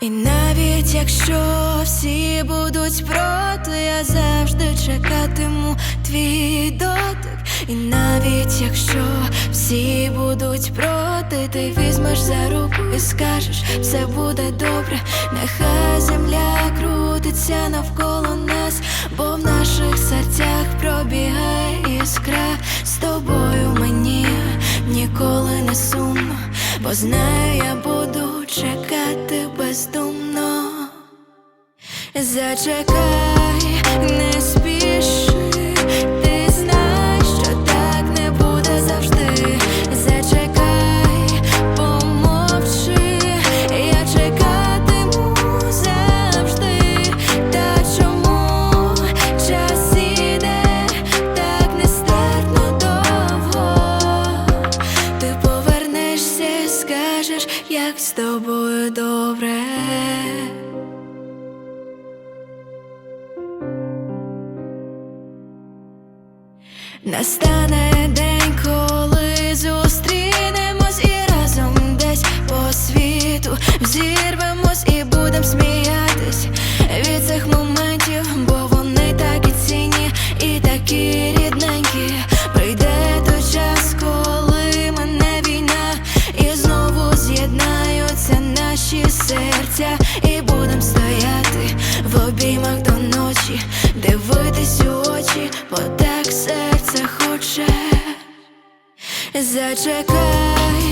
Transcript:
І навіть якщо всі будуть проти, я завжди чекатиму твій дотик. І навіть якщо всі будуть проти, ти візьмеш за руку і скажеш, все буде добре, нехай земля крутиться навколо нас, бо в наших серцях пробігає іскра. З тобою мені ніколи не сумно, бо знаю, я буду чекати бездумно. Зачекай, не скажеш, як з тобою добре. Настане день, коли зустрінемось і разом десь по світу взірвемось і будем сміятись від цих моментів, бо вони такі цінні і такі обіймах до ночі, дивитись у очі, бо так серце хоче. Зачекай,